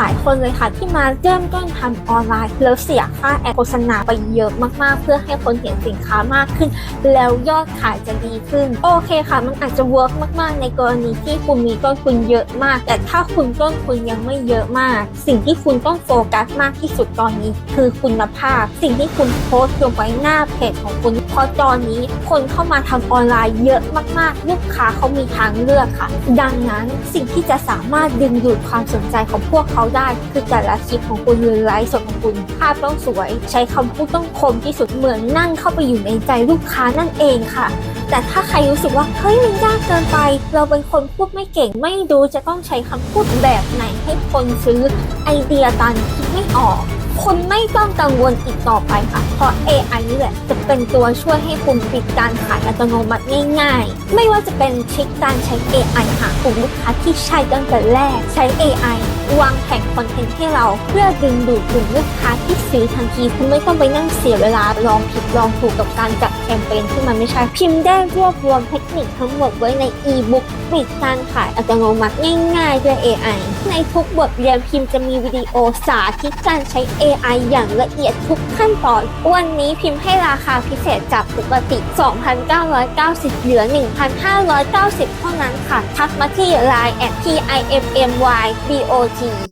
ลายคนเลยค่ะ ที่มาเริ่มต้นทำออนไลน์แล้วเสียค่าแอดโฆษณาไปเยอะมากๆ เพื่อให้คนเห็นสินค้ามากขึ้น แล้วยอดขายจะดีขึ้น โอเคค่ะ มันอาจจะเวิร์กมากๆ ในกรณีที่คุณมีต้นทุนเยอะมาก แต่ถ้าคุณต้นทุนยังไม่เยอะมาก สิ่งที่คุณต้องโฟกัสมากที่สุดตอนนี้คือคุณภาพ สิ่งที่คุณโพสต์ลงไว้หน้าเพจของคุณเพราะตอนนี้คนเข้ามาทำออนไลน์เยอะมากๆ ลูกค้าเขามีทางเลือกค่ะ ดังนั้นสิ่งที่จะสามารถดึงดูดความสนใจของพวกเขาได้คือแต่ละคลิปของคุณหรือไลฟ์สดของคุณ ภาพต้องสวย ใช้คำพูดต้องคมที่สุดเหมือนนั่งเข้าไปอยู่ในใจลูกค้านั่นเองค่ะ แต่ถ้าใครรู้สึกว่าเฮ้ยมันยากเกินไป เราเป็นคนพูดไม่เก่งไม่รู้จะต้องใช้คำพูดแบบไหนให้คนซื้อไอเดียตันคิดไม่ออกคุณไม่ต้องกังวลอีกต่อไปค่ะ เพราะ AI นี่แหละจะเป็นตัวช่วยให้คุณปิดการขายอัตโนมัติง่ายๆ ไม่ว่าจะเป็นทริคการใช้ AI หากลุ่มลูกค้าที่ใช่ตั้งแต่แรก ใช้ AI วางแผนคอนเทนต์ให้เรา เพื่อดึงดูดกลุ่มลูกค้าที่ซื้อทันที คุณไม่ต้องไปนั่งเสียเวลาลองผิดลองถูกกับการจัดแคมเปญที่มันไม่ใช่พิมพ์ได้รวบรวมเทคนิคทั้งหมดไว้ในอีบุ๊กปิดการขายอัตโนมัติง่ายๆด้วย AI ในทุกบทเรียนพิมพ์จะมีวิดีโอสาธิตการใช้ AI อย่างละเอียดทุกขั้นตอน วันนี้พิมพ์ให้ราคาพิเศษจากปกติ 2,990 เหลือ 1,590 เท่านั้นค่ะ ทักมาที่ Line at p team